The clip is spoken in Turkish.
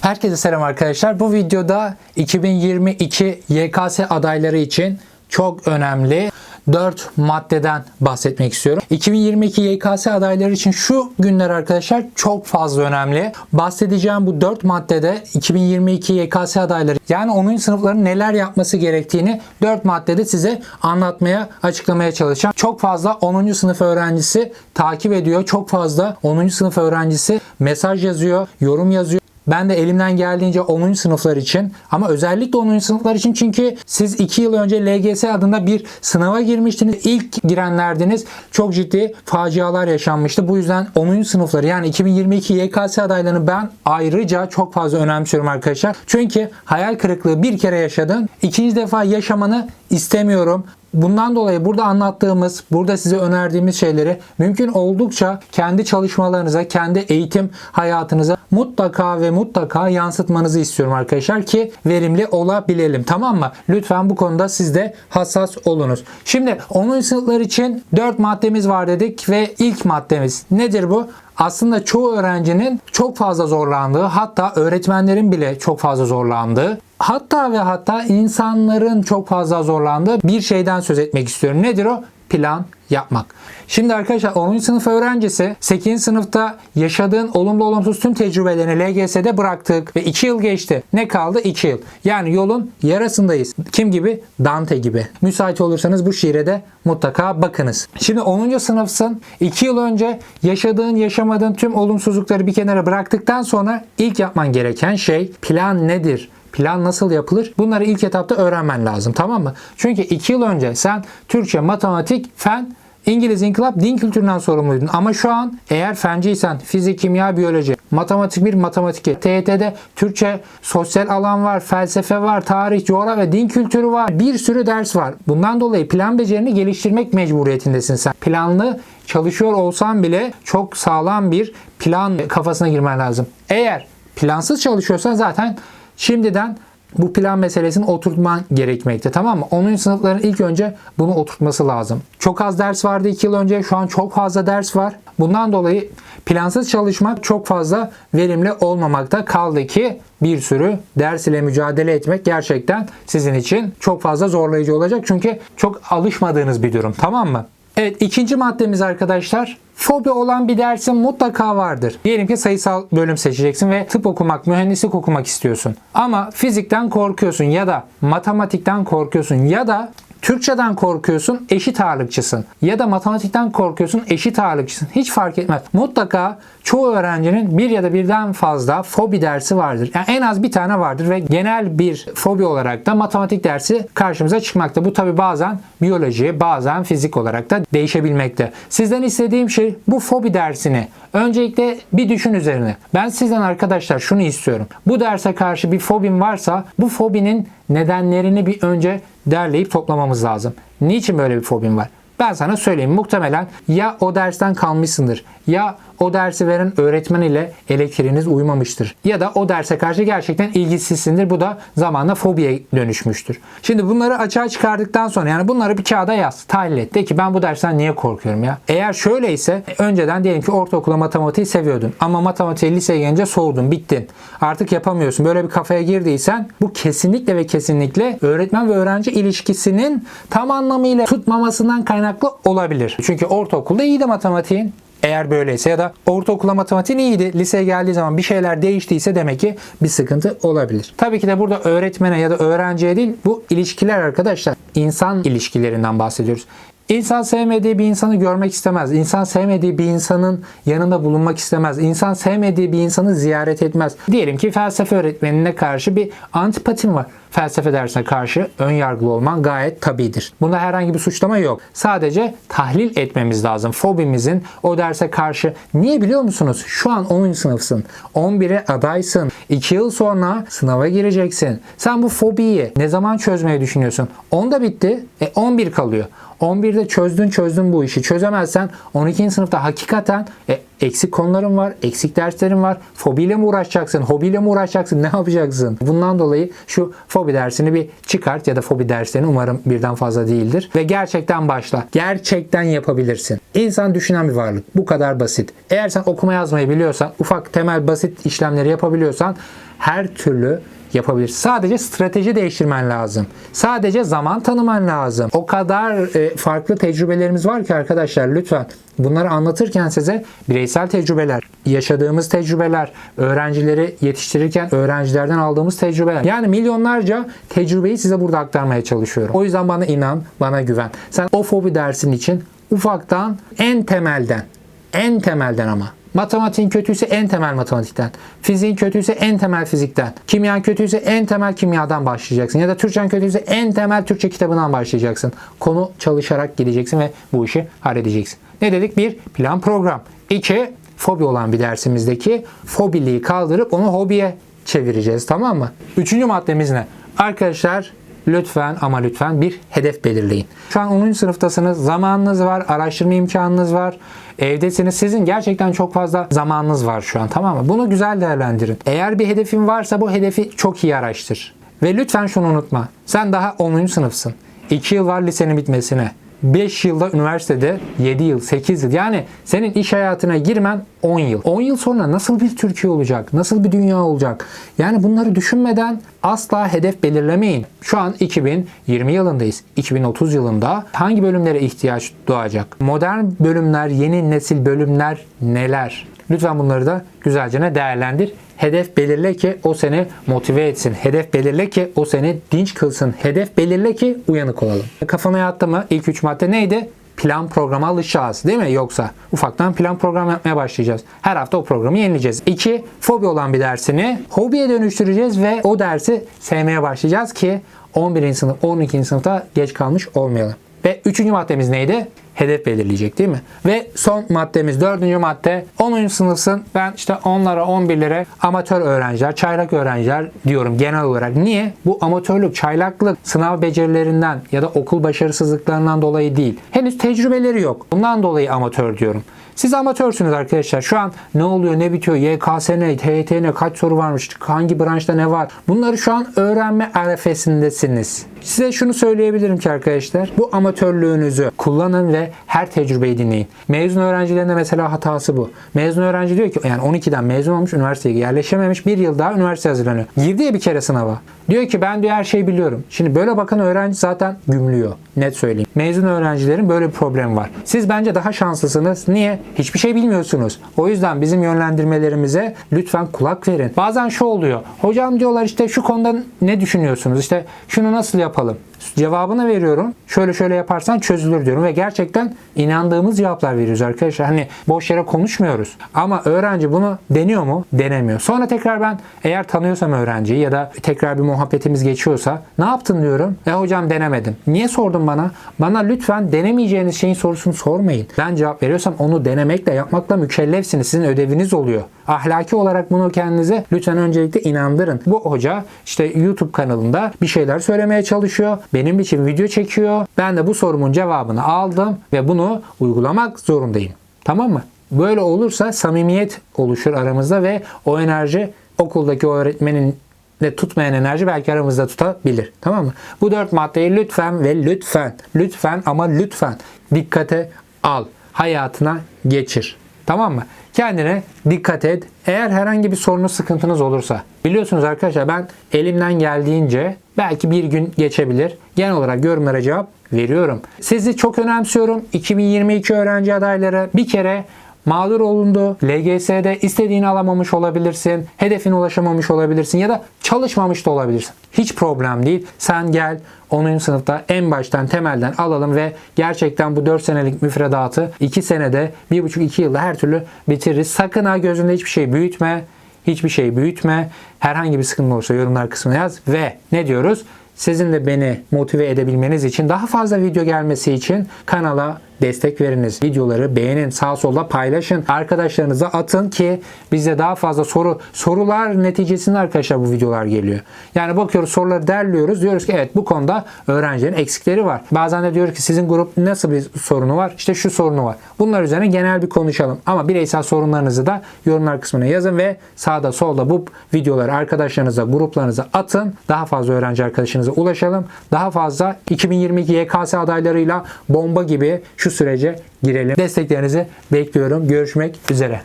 Herkese selam arkadaşlar. Bu videoda 2022 YKS adayları için çok önemli 4 maddeden bahsetmek istiyorum. 2022 YKS adayları için şu günler arkadaşlar çok fazla önemli. Bahsedeceğim bu 4 maddede 2022 YKS adayları yani 10. sınıfların neler yapması gerektiğini 4 maddede size anlatmaya, açıklamaya çalışacağım. Çok fazla 10. sınıf öğrencisi takip ediyor. Çok fazla 10. sınıf öğrencisi mesaj yazıyor, yorum yazıyor. Ben de elimden geldiğince 10. sınıflar için ama özellikle 10. sınıflar için çünkü siz 2 yıl önce LGS adında bir sınava girmiştiniz. İlk girenlerdiniz. Çok ciddi facialar yaşanmıştı. Bu yüzden 10. sınıfları yani 2022 YKS adaylarını ben ayrıca çok fazla önemsiyorum arkadaşlar. Çünkü hayal kırıklığı bir kere yaşadın. ikinci defa yaşamanı istemiyorum. Bundan dolayı burada anlattığımız, burada size önerdiğimiz şeyleri mümkün oldukça kendi çalışmalarınıza, kendi eğitim hayatınıza mutlaka ve mutlaka yansıtmanızı istiyorum arkadaşlar ki verimli olabilelim. Tamam mı? Lütfen bu konuda siz de hassas olunuz. Şimdi 10. sınıflar için 4 maddemiz var dedik ve ilk maddemiz nedir bu? Aslında çoğu öğrencinin çok fazla zorlandığı, hatta öğretmenlerin bile çok fazla zorlandığı hatta ve hatta insanların çok fazla zorlandığı bir şeyden söz etmek istiyorum. Nedir o? Plan yapmak. Şimdi arkadaşlar 10. sınıf öğrencisi 8. sınıfta yaşadığın olumlu olumsuz tüm tecrübelerini LGS'de bıraktık ve 2 yıl geçti. Ne kaldı? 2 yıl. Yani yolun yarısındayız. Kim gibi? Dante gibi. Müsait olursanız bu şiire de mutlaka bakınız. Şimdi 10. sınıfsın. 2 yıl önce yaşadığın, yaşamadığın tüm olumsuzlukları bir kenara bıraktıktan sonra ilk yapman gereken şey plan nedir? Plan nasıl yapılır? Bunları ilk etapta öğrenmen lazım tamam mı? Çünkü 2 yıl önce sen Türkçe, matematik, fen İngiliz inkılap din kültüründen sorumluydun. Ama şu an eğer fenciysen fizik, kimya, biyoloji, matematik 1, matematik 2, TYT'de Türkçe, sosyal alan var, felsefe var, tarih, coğrafya, din kültürü var. Bir sürü ders var. Bundan dolayı plan becerini geliştirmek mecburiyetindesin sen. Planlı çalışıyor olsan bile çok sağlam bir plan kafasına girmen lazım. Eğer plansız çalışıyorsan zaten şimdiden bu plan meselesini oturtman gerekmekte tamam mı? 10. sınıfların ilk önce bunu oturtması lazım. Çok az ders vardı 2 yıl önce şu an çok fazla ders var. Bundan dolayı plansız çalışmak çok fazla verimli olmamakta kaldı ki bir sürü ders ile mücadele etmek gerçekten sizin için çok fazla zorlayıcı olacak. Çünkü çok alışmadığınız bir durum tamam mı? Evet ikinci maddemiz arkadaşlar fobi olan bir dersin mutlaka vardır. Diyelim ki sayısal bölüm seçeceksin ve tıp okumak, mühendislik okumak istiyorsun. Ama fizikten korkuyorsun ya da matematikten korkuyorsun ya da Türkçeden korkuyorsun, eşit ağırlıkçısın. Ya da matematikten korkuyorsun, eşit ağırlıkçısın. Hiç fark etmez. Mutlaka çoğu öğrencinin bir ya da birden fazla fobi dersi vardır. Yani en az bir tane vardır ve genel bir fobi olarak da matematik dersi karşımıza çıkmakta. Bu tabi bazen biyoloji, bazen fizik olarak da değişebilmekte. Sizden istediğim şey bu fobi dersini öncelikle bir düşün üzerine. Ben sizden arkadaşlar şunu istiyorum. Bu derse karşı bir fobim varsa bu fobinin nedenlerini bir önce derleyip toplamamız lazım. Niçin böyle bir fobim var? Ben sana söyleyeyim muhtemelen ya o dersten kalmışsındır ya o dersi veren öğretmen ile elektriğiniz uymamıştır. Ya da o derse karşı gerçekten ilgisizsindir. Bu da zamanla fobiye dönüşmüştür. Şimdi bunları açığa çıkardıktan sonra yani bunları bir kağıda yaz. Tahlil et. De ki ben bu dersten niye korkuyorum ya? Eğer şöyleyse önceden diyelim ki ortaokula matematiği seviyordun. Ama matematiğe liseye gelince soğudun. Bittin. Artık yapamıyorsun. Böyle bir kafaya girdiysen bu kesinlikle ve kesinlikle öğretmen ve öğrenci ilişkisinin tam anlamıyla tutmamasından kaynaklı olabilir. Çünkü ortaokulda iyiydi matematiğin. Eğer böyleyse ya da ortaokula matematiğin iyiydi. Liseye geldiği zaman bir şeyler değiştiyse demek ki bir sıkıntı olabilir. Tabii ki de burada öğretmene ya da öğrenciye değil bu ilişkiler arkadaşlar. insan ilişkilerinden bahsediyoruz. İnsan sevmediği bir insanı görmek istemez. İnsan sevmediği bir insanın yanında bulunmak istemez. İnsan sevmediği bir insanı ziyaret etmez. Diyelim ki felsefe öğretmenine karşı bir antipatin var. Felsefe dersine karşı ön yargılı olman gayet tabidir. Bunda herhangi bir suçlama yok. Sadece tahlil etmemiz lazım. Fobimizin o derse karşı. Niye biliyor musunuz? Şu an 10. sınıfsın. 11'e adaysın. 2 yıl sonra sınava gireceksin. Sen bu fobiyi ne zaman çözmeyi düşünüyorsun? 10'da bitti. E 11 kalıyor. 11'de çözdün çözdün bu işi. Çözemezsen 12. sınıfta hakikaten e, eksik konuların var, eksik derslerin var. Fobiyle mi uğraşacaksın, hobiyle mi uğraşacaksın, ne yapacaksın? Bundan dolayı şu fobi dersini bir çıkart ya da fobi derslerini umarım birden fazla değildir. Ve gerçekten başla. Gerçekten yapabilirsin. İnsan düşünen bir varlık. Bu kadar basit. Eğer sen okuma yazmayı biliyorsan, ufak temel basit işlemleri yapabiliyorsan her türlü yapabilirsin. Sadece strateji değiştirmen lazım. Sadece zaman tanıman lazım. O kadar e, farklı tecrübelerimiz var ki arkadaşlar lütfen bunları anlatırken size bireysel tecrübeler, yaşadığımız tecrübeler, öğrencileri yetiştirirken öğrencilerden aldığımız tecrübeler. Yani milyonlarca tecrübeyi size burada aktarmaya çalışıyorum. O yüzden bana inan, bana güven. Sen o fobi dersin için ufaktan en temelden, en temelden ama Matematiğin kötüyse en temel matematikten. Fiziğin kötüyse en temel fizikten. Kimyan kötüyse en temel kimyadan başlayacaksın. Ya da Türkçen kötüyse en temel Türkçe kitabından başlayacaksın. Konu çalışarak gideceksin ve bu işi halledeceksin. Ne dedik? Bir, plan program. İki, fobi olan bir dersimizdeki fobiliği kaldırıp onu hobiye çevireceğiz. Tamam mı? Üçüncü maddemiz ne? Arkadaşlar lütfen ama lütfen bir hedef belirleyin. Şu an 10. sınıftasınız. Zamanınız var. Araştırma imkanınız var. Evdesiniz. Sizin gerçekten çok fazla zamanınız var şu an. Tamam mı? Bunu güzel değerlendirin. Eğer bir hedefin varsa bu hedefi çok iyi araştır. Ve lütfen şunu unutma. Sen daha 10. sınıfsın. 2 yıl var lisenin bitmesine. 5 yılda üniversitede 7 yıl, 8 yıl. Yani senin iş hayatına girmen 10 yıl. 10 yıl sonra nasıl bir Türkiye olacak? Nasıl bir dünya olacak? Yani bunları düşünmeden asla hedef belirlemeyin. Şu an 2020 yılındayız. 2030 yılında hangi bölümlere ihtiyaç doğacak? Modern bölümler, yeni nesil bölümler neler? Lütfen bunları da güzelce değerlendir. Hedef belirle ki o seni motive etsin. Hedef belirle ki o seni dinç kılsın. Hedef belirle ki uyanık olalım. Kafana yattı mı? İlk üç madde neydi? Plan programa alışacağız değil mi? Yoksa ufaktan plan program yapmaya başlayacağız. Her hafta o programı yenileyeceğiz. İki, fobi olan bir dersini hobiye dönüştüreceğiz ve o dersi sevmeye başlayacağız ki 11. sınıf, 12. sınıfta geç kalmış olmayalım. Ve üçüncü maddemiz neydi? Hedef belirleyecek değil mi? Ve son maddemiz dördüncü madde 10. sınıfsın. Ben işte onlara 11'lere amatör öğrenciler, çaylak öğrenciler diyorum genel olarak. Niye? Bu amatörlük, çaylaklık sınav becerilerinden ya da okul başarısızlıklarından dolayı değil. Henüz tecrübeleri yok. Bundan dolayı amatör diyorum. Siz amatörsünüz arkadaşlar. Şu an ne oluyor, ne bitiyor, YKS ne, TYT ne, kaç soru varmış, hangi branşta ne var? Bunları şu an öğrenme arefesindesiniz. Size şunu söyleyebilirim ki arkadaşlar. Bu amatörlüğünüzü kullanın ve her tecrübeyi dinleyin. Mezun öğrencilerinde mesela hatası bu. Mezun öğrenci diyor ki yani 12'den mezun olmuş, üniversiteye yerleşememiş, bir yıl daha üniversite hazırlanıyor. Girdi ya bir kere sınava. Diyor ki ben diyor her şeyi biliyorum. Şimdi böyle bakan öğrenci zaten gümlüyor. Net söyleyeyim. Mezun öğrencilerin böyle bir problemi var. Siz bence daha şanslısınız. Niye? Hiçbir şey bilmiyorsunuz. O yüzden bizim yönlendirmelerimize lütfen kulak verin. Bazen şu oluyor. Hocam diyorlar işte şu konuda ne düşünüyorsunuz? İşte şunu nasıl yapalım? Cevabını veriyorum. Şöyle şöyle yaparsan çözülür diyorum ve gerçekten inandığımız cevaplar veriyoruz arkadaşlar. Hani boş yere konuşmuyoruz. Ama öğrenci bunu deniyor mu? Denemiyor. Sonra tekrar ben eğer tanıyorsam öğrenciyi ya da tekrar bir muhabbetimiz geçiyorsa ne yaptın diyorum. E hocam denemedim. Niye sordun bana? Bana lütfen denemeyeceğiniz şeyin sorusunu sormayın. Ben cevap veriyorsam onu denemekle yapmakla mükellefsiniz. Sizin ödeviniz oluyor. Ahlaki olarak bunu kendinize lütfen öncelikle inandırın. Bu hoca işte YouTube kanalında bir şeyler söylemeye çalışıyor. Benim için video çekiyor. Ben de bu sorumun cevabını aldım ve bunu uygulamak zorundayım. Tamam mı? Böyle olursa samimiyet oluşur aramızda ve o enerji okuldaki o öğretmenin de tutmayan enerji belki aramızda tutabilir. Tamam mı? Bu dört maddeyi lütfen ve lütfen, lütfen ama lütfen dikkate al. Hayatına geçir. Tamam mı? Kendine dikkat et. Eğer herhangi bir sorunuz, sıkıntınız olursa. Biliyorsunuz arkadaşlar ben elimden geldiğince belki bir gün geçebilir. Genel olarak yorumlara cevap veriyorum. Sizi çok önemsiyorum. 2022 öğrenci adayları bir kere mağdur olundu. LGS'de istediğini alamamış olabilirsin. Hedefine ulaşamamış olabilirsin ya da çalışmamış da olabilirsin. Hiç problem değil. Sen gel 10. sınıfta en baştan temelden alalım ve gerçekten bu 4 senelik müfredatı 2 senede 1,5-2 yılda her türlü bitiririz. Sakın ha gözünde hiçbir şey büyütme. Hiçbir şey büyütme. Herhangi bir sıkıntı olursa yorumlar kısmına yaz ve ne diyoruz? Sizin de beni motive edebilmeniz için daha fazla video gelmesi için kanala destek veriniz. Videoları beğenin, sağ solda paylaşın. Arkadaşlarınıza atın ki bize daha fazla soru sorular neticesinde arkadaşlar bu videolar geliyor. Yani bakıyoruz soruları derliyoruz. Diyoruz ki evet bu konuda öğrencilerin eksikleri var. Bazen de diyoruz ki sizin grup nasıl bir sorunu var? İşte şu sorunu var. Bunlar üzerine genel bir konuşalım. Ama bireysel sorunlarınızı da yorumlar kısmına yazın ve sağda solda bu videoları arkadaşlarınıza, gruplarınıza atın. Daha fazla öğrenci arkadaşınıza ulaşalım. Daha fazla 2022 YKS adaylarıyla bomba gibi şu şu sürece girelim. Desteklerinizi bekliyorum. Görüşmek üzere.